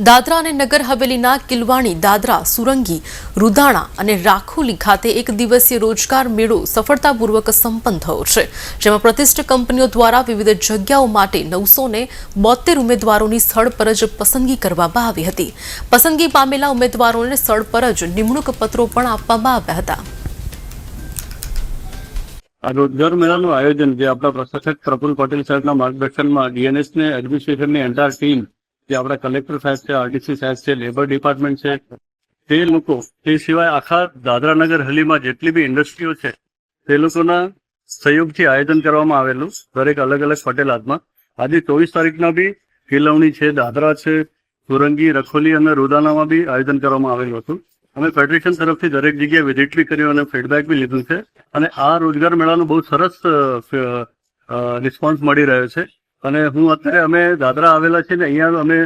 દાદરા અને નગર હવેલીના કિલવાણી, દાદરા, સુરંગી રૂધાણા અને રાખોલી ખાતે એક દિવસીય રોજગાર મેળો સફળતાપૂર્વક સંપન્ન થયો છે, જેમાં પ્રતિષ્ઠિત કંપનીઓ દ્વારા વિવિધ જગ્યાઓ માટે નવસો ને બોતેર ઉમેદવારોની સ્થળ પર જ પસંદગી કરવામાં આવી હતી. પસંદગી પામેલા ઉમેદવારોને સ્થળ પર જ નિમણૂક પત્રો પણ આપવામાં આવ્યા હતા. આ રોજગાર મેળાનું આયોજન જે આપણા પ્રશાસક પ્રફુલ પટેલ સાહેબના માર્ગદર્શનમાં ડીએનએસ ને એડમિનિસ્ટ્રેશનની એન્ટાયર ટીમ જે આપણા કલેક્ટર સાહેબ છે આરડીસી સાહેબ છે, લેબર ડિપાર્ટમેન્ટ છે, તે લોકો, તે સિવાય આખા દાદરાનગર હલીમાં જેટલી બી ઇન્ડસ્ટ્રીઓ છે, તે લોકોના સહયોગથી આયોજન કરવામાં આવેલું દરેક અલગ અલગ પટેલ હાથમાં. આજે ચોવીસ તારીખના બી કિલવણી છે, દાદરા છે, સુરંગી, રખોલી અને રોદાનામાં બી આયોજન કરવામાં આવેલું હતું. અમે ફેડરેશન તરફથી દરેક જગ્યાએ વિઝિટ બી કર્યું અને ફીડબેક બી લીધું છે. અને આ રોજગાર મેળાનો બહુ સરસ રિસ્પોન્સ મળી રહ્યો છે. અને હું અત્યારે અમે દાદરા આવેલા છે ને અહીંયા અમે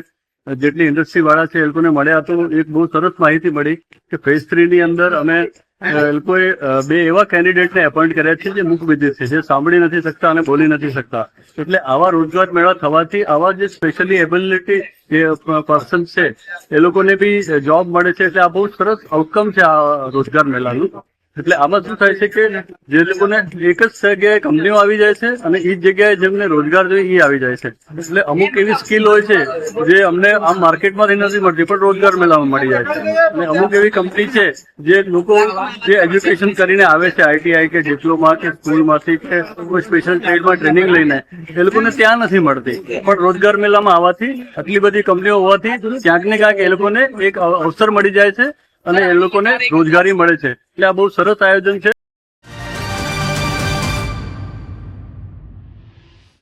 જેટલી ઇન્ડસ્ટ્રી વાળા છે એ લોકોને મળ્યા તો એક બહુ સરસ માહિતી મળી કે ફેઝ થ્રી ની અંદર અમે એ લોકોએ બે એવા કેન્ડિડેટને એપોઇન્ટ કર્યા છે જે મુખ વિદ્યુત છે, જે સાંભળી નથી શકતા અને બોલી નથી શકતા. એટલે આવા રોજગાર મેળા થવાથી આવા જે સ્પેશિયલી એબિલિટી જે પર્સન છે, એ લોકોને બી જોબ મળે છે. એટલે આ બહુ સરસ આઉટકમ છે આ રોજગાર મેળાનું. એટલે આમાં શું થાય છે કે જે લોકોને એક જ જગ્યાએ કંપનીઓ આવી જાય છે અને એ જગ્યાએ જેમને રોજગાર જોઈએ એ આવી જાય છે. એટલે અમુક એવી સ્કિલ હોય છે જે અમને આમ માર્કેટમાંથી નથી મળતી, પણ રોજગાર મેળામાં મળી જાય છે. અને અમુક એવી કંપની છે જે લોકો જે એજ્યુકેશન કરીને આવે છે, આઈટીઆઈ કે ડિપ્લોમા કે સ્કૂલમાંથી કે કોઈ સ્પેશિયલ ટ્રેડમાં ટ્રેનિંગ લઈને, એ લોકોને ત્યાં નથી મળતી. પણ રોજગાર મેળામાં આવવાથી આટલી બધી કંપનીઓ હોવાથી ક્યાંક ને ક્યાંક એ લોકોને એક અવસર મળી જાય છે અને એ લોકોને રોજગારી મળે છે. એટલે આ બહુ સરસ આયોજન છે.